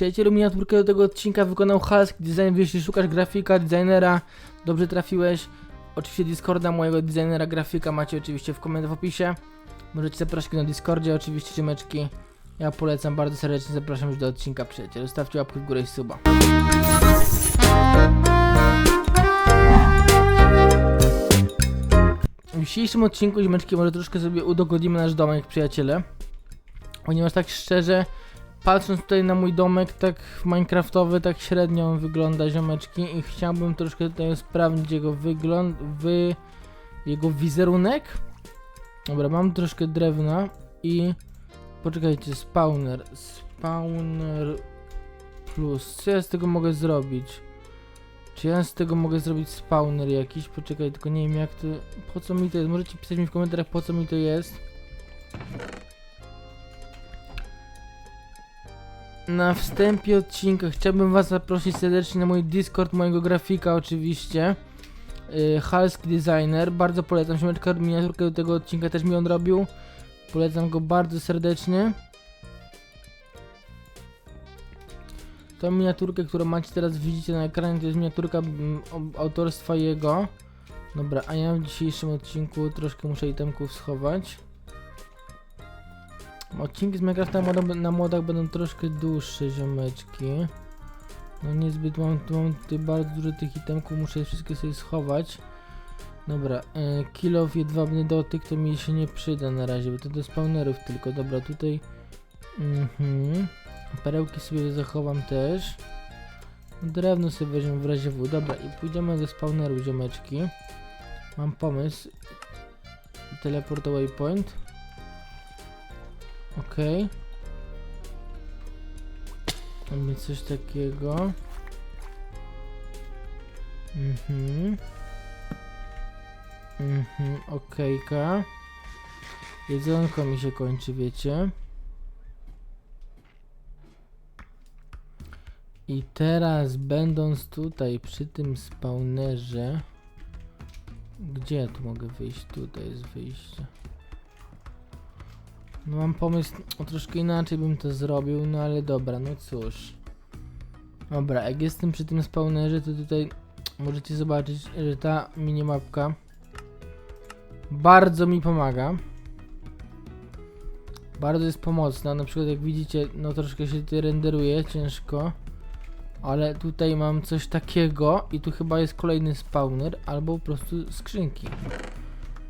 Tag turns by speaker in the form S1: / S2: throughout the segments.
S1: przyjacielu, miniaturkę do tego odcinka wykonał Halsk Design, jeśli szukasz grafika, designera, dobrze trafiłeś. Oczywiście Discorda mojego designera, grafika macie oczywiście w komentarzu w opisie. Możecie zapraszać na Discordzie, oczywiście ciemeczki. Ja polecam bardzo serdecznie, zapraszam już do odcinka przyjacielu. Zostawcie łapkę w górę i suba. W dzisiejszym odcinku ziemeczki może troszkę sobie udogodnimy nasz domek przyjaciele. Ponieważ tak szczerze, patrząc tutaj na mój domek, tak minecraftowy, tak średnio on wygląda ziomeczki i chciałbym troszkę tutaj sprawdzić jego wygląd, wy, jego wizerunek. Dobra, mam troszkę drewna i poczekajcie, spawner, spawner plus, co ja z tego mogę zrobić? Czy ja z tego mogę zrobić spawner jakiś? Poczekaj, tylko nie wiem jak to, po co mi to jest, możecie pisać mi w komentarzach po co mi to jest. Na wstępie odcinka chciałbym was zaprosić serdecznie na mój Discord mojego grafika oczywiście. Yy, Halski Designer, bardzo polecam siemeczka, miniaturkę do tego odcinka też mi on robił. Polecam go bardzo serdecznie. Tą miniaturkę, którą macie teraz widzicie na ekranie, to jest miniaturka mm, autorstwa jego. Dobra, a ja w dzisiejszym odcinku troszkę muszę itemków schować. Odcinki z Minecrafta na modach, będą troszkę dłuższe, ziomeczki. No niezbyt mam, mam tutaj bardzo dużo tych itemków, muszę wszystkie sobie schować. Dobra, e, kill of jedwabny dotyk to mi się nie przyda na razie, bo to do spawnerów tylko. Dobra, tutaj... Mhm. Perełki sobie zachowam też. Drewno sobie weźmiemy w razie W. Dobra, i pójdziemy do spawneru, ziomeczki. Mam pomysł. Teleport waypoint. Okej. Mamy coś takiego. Mhm. Mhm, okejka. Jedzonko mi się kończy, wiecie. I teraz będąc tutaj przy tym spawnerze Gdzie ja tu mogę wyjść? Tutaj jest wyjście No mam pomysł, o troszkę inaczej bym to zrobił, no ale dobra, no cóż Dobra, jak jestem przy tym spawnerze to tutaj możecie zobaczyć, że ta minimapka bardzo mi pomaga bardzo jest pomocna, na przykład jak widzicie, no troszkę się tutaj renderuje, ciężko ale tutaj mam coś takiego i tu chyba jest kolejny spawner albo po prostu skrzynki.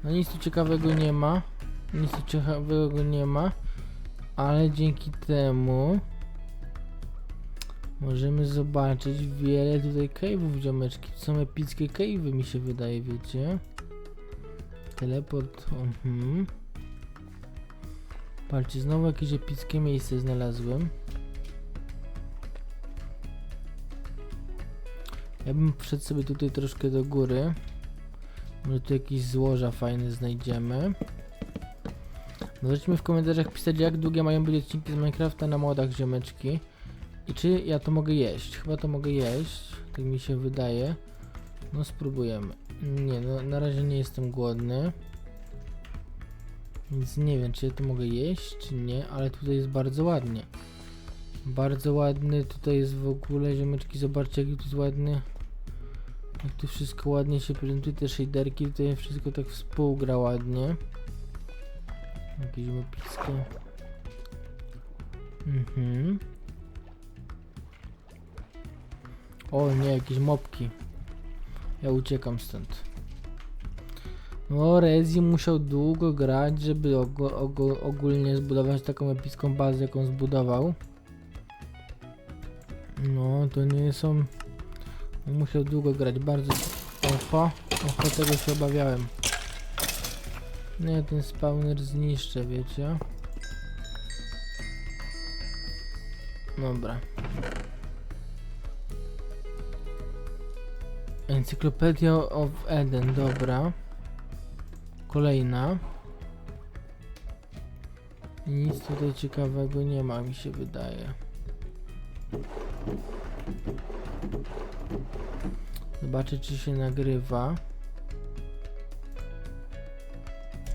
S1: No nic tu ciekawego nie ma. Nic ciekawego nie ma. Ale dzięki temu możemy zobaczyć wiele tutaj cave'ów ziomeczki. To są epickie cave'y mi się wydaje, wiecie. Teleport. Mhm. Patrzcie, znowu jakieś epickie miejsce znalazłem. Ja bym wszedł sobie tutaj troszkę do góry. Może tu jakieś złoża fajne znajdziemy. Możecie mi w komentarzach pisać jak długie mają być odcinki z Minecrafta na modach ziomeczki. I czy ja to mogę jeść? Chyba to mogę jeść, tak mi się wydaje. No spróbujemy. Nie, no na razie nie jestem głodny. Więc nie wiem, czy ja to mogę jeść, czy nie, ale tutaj jest bardzo ładnie. Bardzo ładny tutaj jest w ogóle, ziomeczki, zobaczcie jaki tu jest ładny. Jak tu wszystko ładnie się prezentuje, te shaderki, tutaj wszystko tak współgra ładnie. Jakieś mopickie. Mhm. O nie, jakieś mopki. Ja uciekam stąd. No, Rezi musiał długo grać, żeby ogo, ogo, ogólnie zbudować taką epicką bazę, jaką zbudował. No, to nie są... Musiał długo grać, bardzo... Oho, oho, tego się obawiałem. Nie, ten spawner zniszczę, wiecie. Dobra. Encyklopedia of Eden, dobra. Kolejna. Nic tutaj ciekawego nie ma, mi się wydaje. Zobaczę, czy się nagrywa.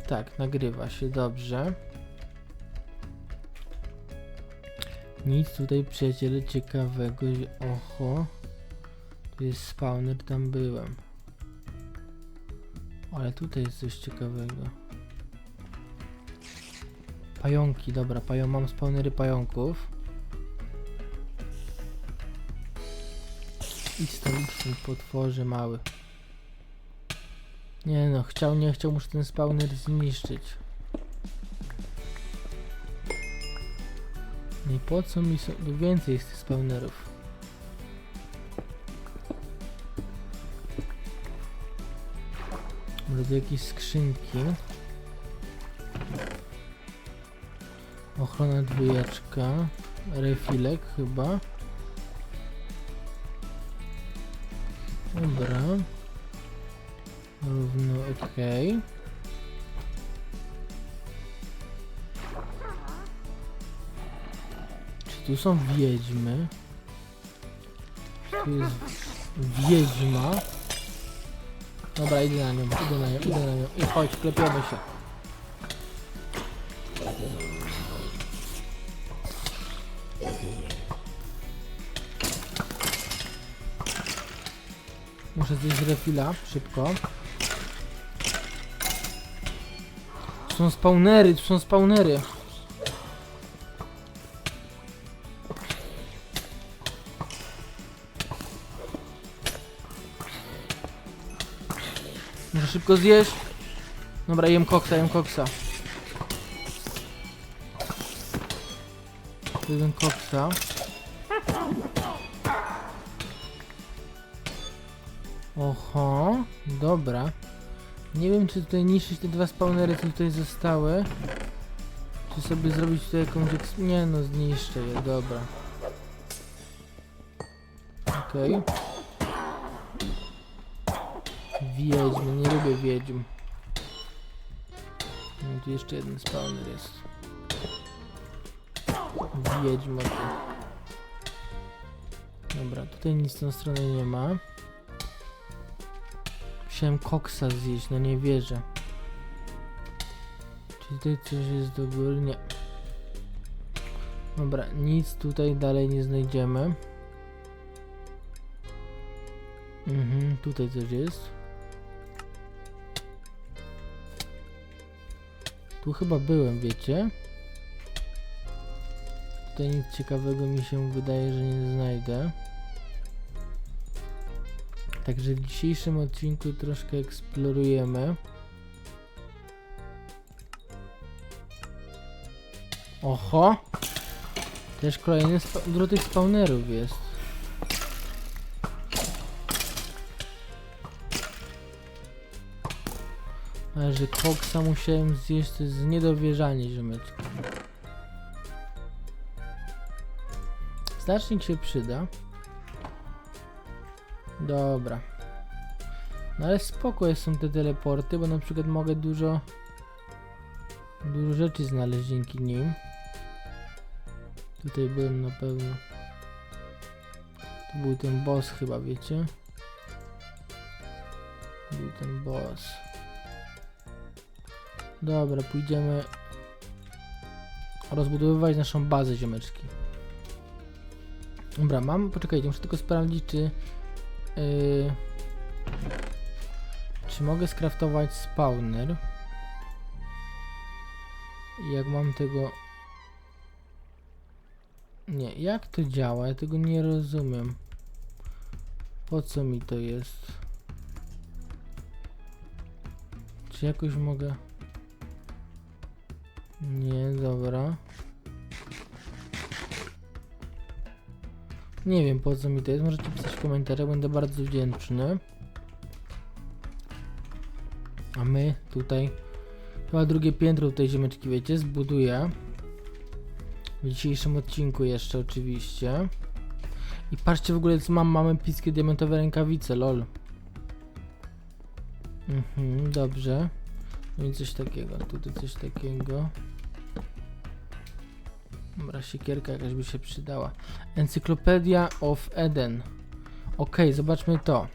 S1: Tak, nagrywa się dobrze. Nic tutaj przyjaciele ciekawego. Oho. Tu jest spawner, tam byłem. Ale tutaj jest coś ciekawego. Pająki, dobra, pają, mam spawnery pająków. Idź stąd, potworze mały. Nie no, chciał, nie chciał, muszę ten spawner zniszczyć. No i po co mi są... tu więcej jest tych spawnerów. Może jakieś skrzynki. Ochrona dwójeczka. Refilek chyba. Równo ok. Czy tu są wiedźmy? Tu jest wiedźma. Dobra, idę na nią, idę na nią, idę na nią. I chodź, klepiemy się. Muszę zjeść refila, szybko. Tu są spawnery, tu są spawnery. Muszę szybko zjeść. Dobra, jem koksa, jem koksa. Jeden koksa. Oho, dobra. Nie wiem, czy tutaj niszczyć te dwa spawnery, co tutaj zostały. Czy sobie zrobić tutaj jakąś... Nie no, zniszczę je, dobra. Okej. Wiedźmy, nie lubię wiedźm. No, tu jeszcze jeden spawner jest. Wiedźma. Dobra, tutaj nic w tą stronę nie ma. Musiałem koksa zjeść, no nie wierzę. Czy tutaj coś jest do góry? Nie. Dobra, nic tutaj dalej nie znajdziemy. Mhm, tutaj coś jest. Tu chyba byłem, wiecie? Tutaj nic ciekawego mi się wydaje, że nie znajdę. Także w dzisiejszym odcinku troszkę eksplorujemy. Oho! Też kolejny spa tych spawnerów jest. Ale że koksa musiałem zjeść, to jest niedowierzanie, ziomeczki. Znacznik się przyda. Dobra. No ale spoko są te teleporty, bo na przykład mogę dużo dużo rzeczy znaleźć dzięki nim. Tutaj byłem na pewno. To był ten boss chyba, wiecie? Był ten boss. Dobra, pójdziemy rozbudowywać naszą bazę ziomeczki. Dobra, mam, poczekajcie, muszę tylko sprawdzić, czy Yy, czy mogę skraftować spawner? Jak mam tego... Nie, jak to działa? Ja tego nie rozumiem. Po co mi to jest? Czy jakoś mogę... Nie, dobra. Nie wiem po co mi to jest, możecie pisać w komentarzach, będę bardzo wdzięczny. A my tutaj, chyba drugie piętro tej ziemeczki, wiecie, zbuduję. W dzisiejszym odcinku jeszcze oczywiście. I patrzcie w ogóle co mam, mamy piskie diamentowe rękawice, lol. Mhm, dobrze. No i coś takiego, tutaj coś takiego. Dobra, siekierka jakaś by się przydała. Encyclopedia of Eden. Ok, zobaczmy to.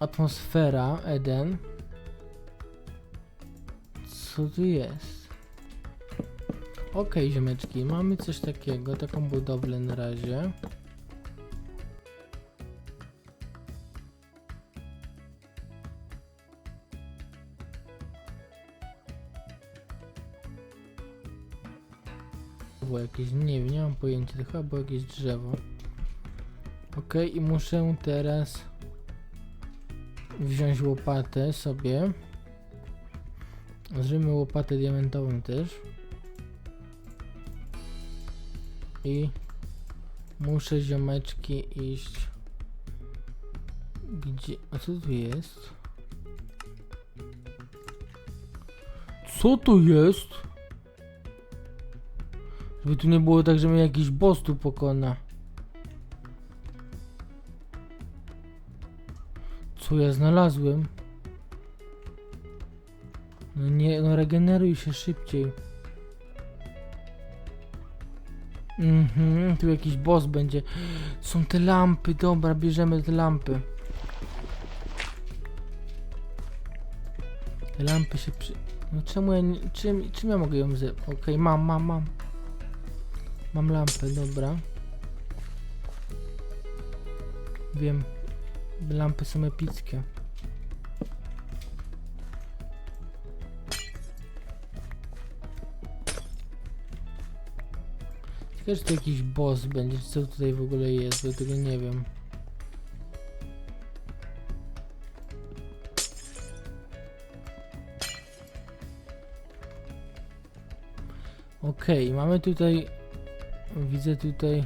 S1: Atmosfera Eden. Co tu jest? Okej, ziomeczki, mamy coś takiego, taką budowlę na razie. Było jakieś, nie wiem, nie mam pojęcia, to chyba było jakieś drzewo. Okej, i muszę teraz wziąć łopatę sobie. Zrobimy łopatę diamentową też. I muszę ziomeczki iść. Gdzie? A co tu jest? Co tu jest? Żeby tu nie było tak, że mnie jakiś boss tu pokona. Co ja znalazłem? No nie, no regeneruj się szybciej. Mhm, tu jakiś boss będzie. Są te lampy, dobra, bierzemy te lampy. Te lampy się przy... No czemu ja nie... Czym, czym ja mogę ją ze... Okej, mam, mam, mam. Mam lampę, dobra. Wiem. Lampy są epickie. Ciekawe, czy to jakiś boss będzie, co tutaj w ogóle jest, bo tego nie wiem. Okej, mamy tutaj, widzę tutaj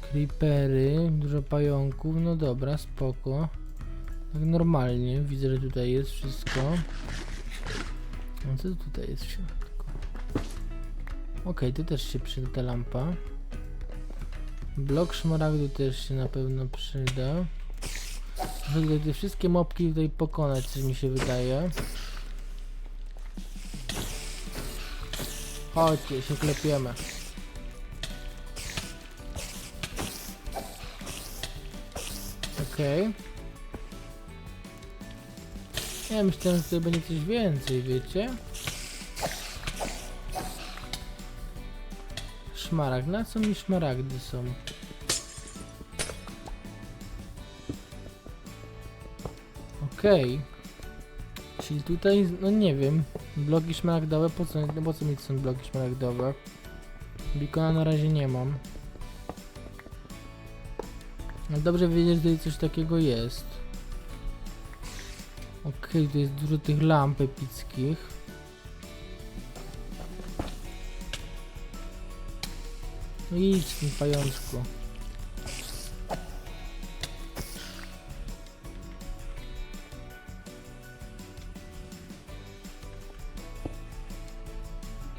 S1: creepery, dużo pająków, no dobra, spoko. Tak normalnie, widzę, że tutaj jest wszystko. A co tutaj jest w środku? Okej, tu też się przyda ta lampa. Blok szmaragdu też się na pewno przyda. Muszę te wszystkie mopki tutaj pokonać, coś mi się wydaje. Chodźcie, się klepiemy. Okej. Ja myślałem, że tutaj będzie coś więcej, wiecie? Szmaragd, na co mi szmaragdy są? Okej. Czyli tutaj, no nie wiem, bloki szmaragdowe, po co, no po co mi są bloki szmaragdowe? Bikona na razie nie mam. No dobrze wiedzieć, że coś takiego jest. Okej, tu jest dużo tych lamp epickich. No idź tym pajączku.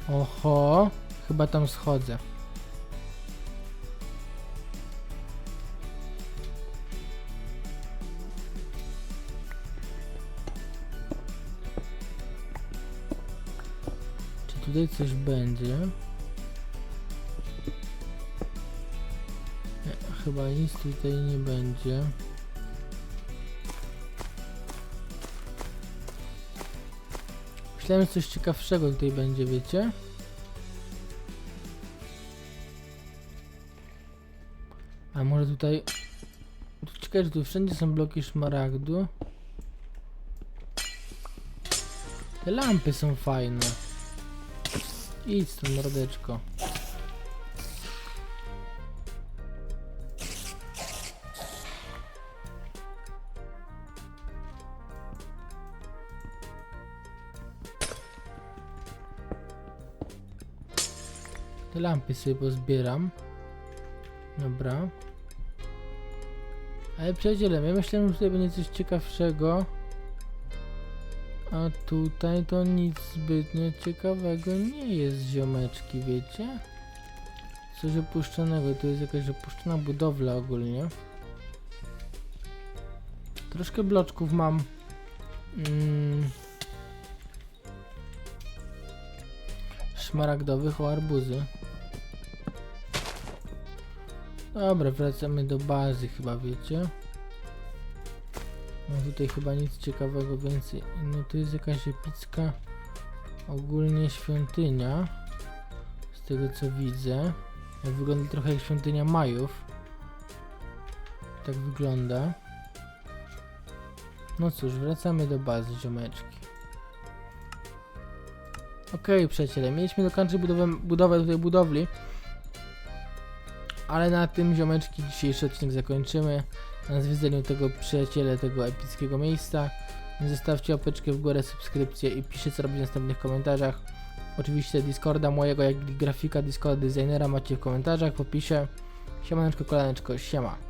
S1: Oho, chyba tam schodzę. Tutaj coś będzie? Nie, chyba nic tutaj nie będzie. Myślałem, że coś ciekawszego tutaj będzie, wiecie? A może tutaj... Tu Ciekawe, że tu wszędzie są bloki szmaragdu. Te lampy są fajne. Idź stąd, mordeczko. Te lampy sobie pozbieram. Dobra. Ale przyjaciele, ja myślałem, że tutaj będzie coś ciekawszego. A tutaj to nic zbytnio ciekawego nie jest, ziomeczki, wiecie? Coś opuszczonego, tu jest jakaś opuszczona budowla ogólnie. Troszkę bloczków mam. Mm. Szmaragdowych o arbuzy. Dobra, wracamy do bazy chyba, wiecie? No tutaj chyba nic ciekawego więcej. No tu jest jakaś epicka ogólnie świątynia. tego co widzę. Wygląda trochę jak świątynia Majów. Tak wygląda. No cóż, wracamy do bazy, ziomeczki. Okej, przyjaciele, mieliśmy dokończyć budowę, budowę tutaj budowli. Ale na tym, ziomeczki, dzisiejszy odcinek zakończymy. Na zwiedzeniu tego przyjaciele, tego epickiego miejsca. Zostawcie opeczkę w górę, subskrypcję i piszcie co robić w następnych komentarzach. Oczywiście Discorda mojego, jak i grafika Discorda designera macie w komentarzach, w opisie. Siemaneczko, kolaneczko, siema.